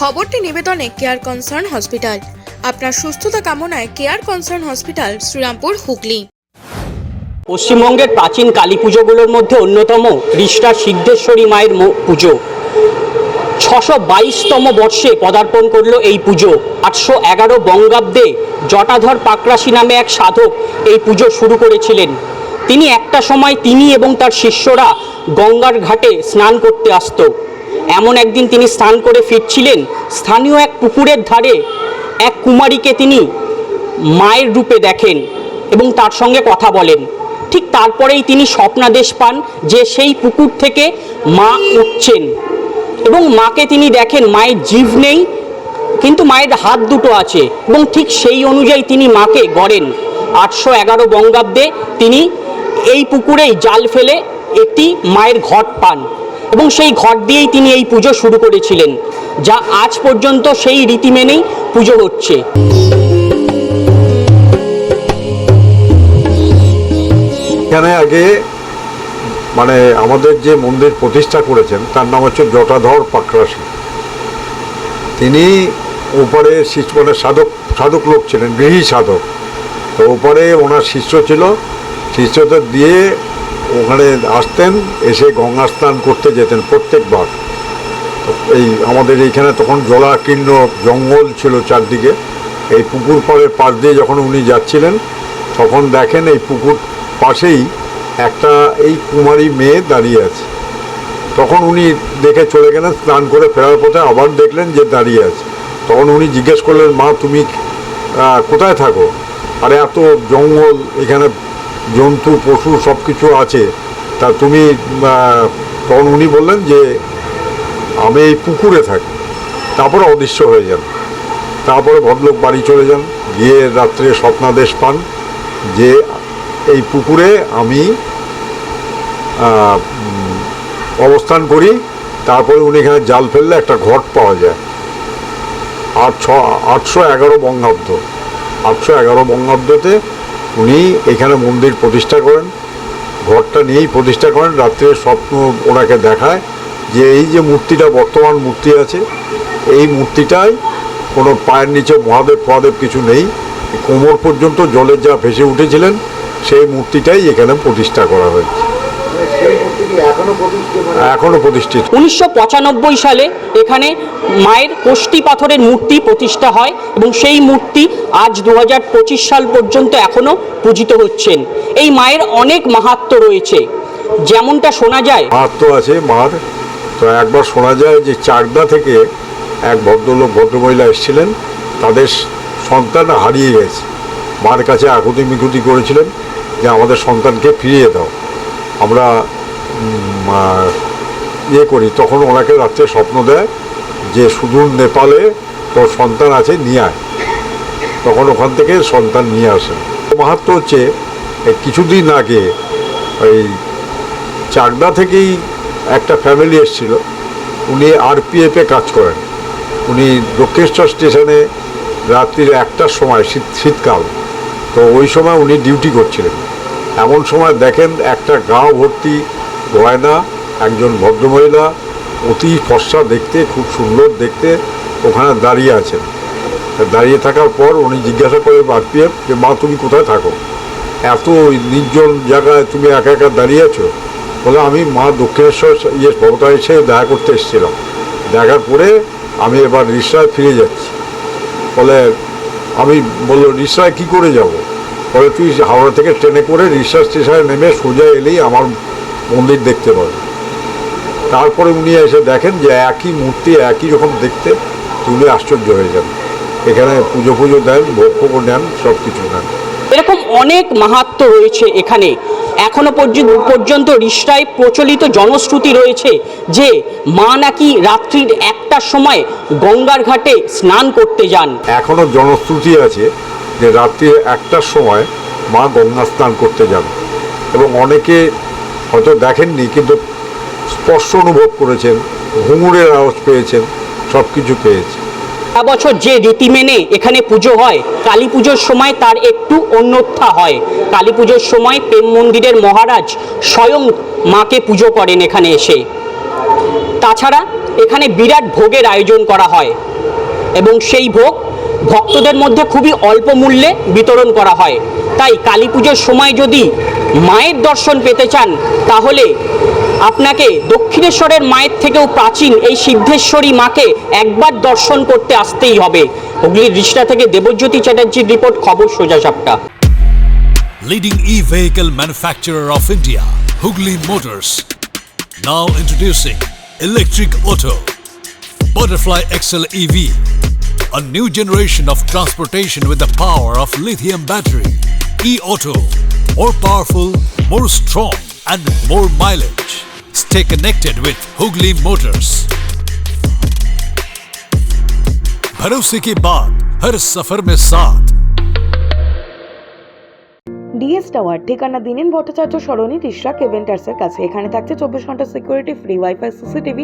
খবরটি নিবেদনে care concern hospital আপনার সুস্থতা কামনায় care concern hospital Shrirampur, Hooghly. পশ্চিমবঙ্গের প্রাচীন কালী পুজোগুলোর মধ্যে অন্যতম রিষ্টা সিদ্ধেশ্বরী মায়ের পুজো। ছশো বাইশতম বর্ষে পদার্পণ করল এই পুজো। আটশো এগারো বঙ্গাব্দে জটাধর পাকরাশি নামে এক সাধক এই পুজো শুরু করেছিলেন। তিনি একটা সময় তিনি এবং তার শিষ্যরা গঙ্গার ঘাটে স্নান করতে আসতো। এমন একদিন তিনি স্নান করে ফিরছিলেন, স্থানীয় এক পুকুরের ধারে এক কুমারীকে তিনি মায়ের রূপে দেখেন এবং তার সঙ্গে কথা বলেন। ঠিক তারপরেই তিনি স্বপ্নাদেশ পান যে সেই পুকুর থেকে মা উঠছেন এবং মাকে তিনি দেখেন মায়ের জীব নেই, কিন্তু মায়ের হাত দুটো আছে এবং ঠিক সেই অনুযায়ী তিনি মাকে গড়েন। আটশো এগারো বঙ্গাব্দে তিনি এই পুকুরেই জাল ফেলে একটি মায়ের ঘট পান। এবং সেই ঘট দিয়েই তিনি এই পুজো শুরু করেছিলেন, যা আজ পর্যন্ত সেই রীতি মেনেই পুজো হচ্ছে। এখানে আগে মানে আমাদের যে মন্দির প্রতিষ্ঠা করেছেন, তার নাম হচ্ছে জটাধর পাকরাশি। তিনি ওপারে মানে সাধক সাধক লোক ছিলেন, গৃহী সাধক। তো ওপারে ওনার শিষ্য ছিল, শিষ্যদের দিয়ে ওখানে আসতেন, এসে গঙ্গা স্নান করতে যেতেন প্রত্যেকবার। এই আমাদের এইখানে তখন জলাকীর্ণ জঙ্গল ছিল চারদিকে। এই পুকুর পাড়ের পাশ দিয়ে যখন উনি যাচ্ছিলেন, তখন দেখেন এই পুকুর পাশেই একটা এই কুমারী মেয়ে দাঁড়িয়ে আছে। তখন উনি দেখে চলে গেলেন, স্নান করে ফেরার পথে আবার দেখলেন যে দাঁড়িয়ে আছে। তখন উনি জিজ্ঞেস করলেন, মা, তুমি কোথায় থাকো? আরে, এত জঙ্গল, এখানে জন্তু, পশু সব কিছু আছে। তা তুমি তখন উনি বললেন যে, আমি এই পুকুরে থাকি। তারপরে অদৃশ্য হয়ে যান তারপরে ভদ্রলোক বাড়ি চলে যান। গিয়ে রাত্রে স্বপ্নাদেশ পান যে, এই পুকুরে আমি অবস্থান করি। তারপরে উনি এখানে জাল ফেললে একটা ঘট পাওয়া যায়। আট ছ আটশো এগারো বঙ্গাব্দ। আটশো এগারো বঙ্গাব্দতে উনি এখানে মন্দির প্রতিষ্ঠা করেন, ঘরটা নিয়েই প্রতিষ্ঠা করেন, রাত্রে স্বপ্ন ওনাকে দেখায় যে এই যে মূর্তিটা, বর্তমান মূর্তি আছে, এই মূর্তিটাই কোনো পায়ের নিচে মহাদেব ফহাদেব কিছু নেই। কোমর পর্যন্ত জলের যা ভেসে উঠেছিলেন, সেই মূর্তিটাই এখানে প্রতিষ্ঠা করা হয়েছে। এখনও প্রতিষ্ঠিত উনিশশো পঁচানব্বই সালে এখানে মায়ের কোষ্টি পাথরের মূর্তি প্রতিষ্ঠা হয় এবং সেই মূর্তি আজ দু হাজার পঁচিশ সাল পর্যন্ত এখনও পূজিত হচ্ছেন। এই মায়ের অনেক মাহাত্ম্য রয়েছে। যেমনটা শোনা যায় মাহাত্ম আছে মার। তো একবার শোনা যায় যে চাকদা থেকে এক ভদ্রলোক ভদ্রমহিলা এসেছিলেন। তাদের সন্তান হারিয়ে গেছে। মার কাছে আকুতি মিকুতি করেছিলেন যে আমাদের সন্তানকে ফিরিয়ে দাও। আমরা ইয়ে করি, তখন ওনাকে রাত্রে স্বপ্ন দেয় যে সুদূর নেপালে তোর সন্তান আছে, নিয়ে আয়। তখন ওখান থেকে সন্তান নিয়ে আসেন মাহাত্ম হচ্ছে কিছুদিন আগে ওই চাকদা থেকেই একটা ফ্যামিলি এসেছিল। উনি আরপিএফে কাজ করেন। উনি দক্ষিণেশ্বর স্টেশনে রাত্রির একটার সময়, শীত, শীতকাল। তো ওই সময় উনি ডিউটি করছিলেন। এমন সময় দেখেন একটা গাঁও ভর্তি গয়না একজন ভদ্রমহিলা, অতি ফর্সা দেখতে, খুব সুন্দর দেখতে ওখানে দাঁড়িয়ে আছেন। দাঁড়িয়ে থাকার পর উনি জিজ্ঞাসা করে আরপিএফ যে, মা, তুমি কোথায় থাকো? এত নির্জন জায়গায় তুমি একা একা দাঁড়িয়ে আছো? বলে, আমি মা দক্ষিণেশ্বর ইয়ে ভবতা এসে দেখা করতে এসেছিলাম। দেখার পরে আমি এবার রিসরায় ফিরে যাচ্ছি। বলে, আমি বলল রিসরায় কী করে যাব? বলে, তুই হাওড়া থেকে ট্রেনে করে রিসরা স্টেশনে নেমে সোজা এলেই আমার মন্দির দেখতে পাবে। তারপরে উনি এসে দেখেন যে একই মূর্তি একই রকম দেখতে তুলে আশ্চর্য হয়ে যান এখানে পুজো পুজো দেন ভোগ ফোগ নেন সব কিছু নেন। এরকম অনেক মাহাত্ম্য রয়েছে এখানে। এখনও পর্যন্ত পর্যন্ত রিষ্টায় প্রচলিত জনশ্রুতি রয়েছে যে মা নাকি রাত্রির একটার সময় গঙ্গার ঘাটে স্নান করতে যান। এখনও জনশ্রুতি আছে যে রাত্রি একটার সময় মা গঙ্গা স্নান করতে যান। এবং অনেকে হয়তো দেখেননি, কিন্তু স্পর্শ অনুভব করেছেন ঘুঙুরের আওয়াজ পেয়েছেন সব কিছু পেয়েছে বছর যে রীতি মেনে এখানে পুজো হয়, কালী পুজোর সময় তার একটু অন্যথা হয়। কালী পুজোর সময় প্রেম মন্দিরের মহারাজ স্বয়ং মাকে পুজো করেন এখানে এসে। তাছাড়া এখানে বিরাট ভোগের আয়োজন করা হয় এবং সেই ভোগ ভক্তদের মধ্যে খুবই অল্প মূল্যে বিতরণ করা হয়। তাই কালী পুজোর সময় যদি মায়ের দর্শন পেতে চান, তাহলে আপনাকে দক্ষিণেশ্বরের মায়ের থেকেও প্রাচীন এই সিদ্ধেশ্বরী মাকে একবার দর্শন করতে আসতেই হবে। হুগলির রিষ্টা থেকে দেবজ্যোতি চ্যাটার্জির রিপোর্ট, খবর সোজা সাপটা। Leading E vehicle manufacturer of India Hooghly motors now introducing electric auto butterfly excel EV A new generation of transportation with the power of lithium battery E auto more powerful, more strong, and more mileage. Stay connected with Hugli Motors. भरोसे की बात हर सफर में साथ DS tower ঠিকানা দিনেন ভট্টাচার্য সরণি রিসরা কেভেন্টার্সের কাছে এখানে থাকছে চব্বিশ ঘন্টা সিকিউরিটি ফ্রি ওয়াইফাই সিসিটিভি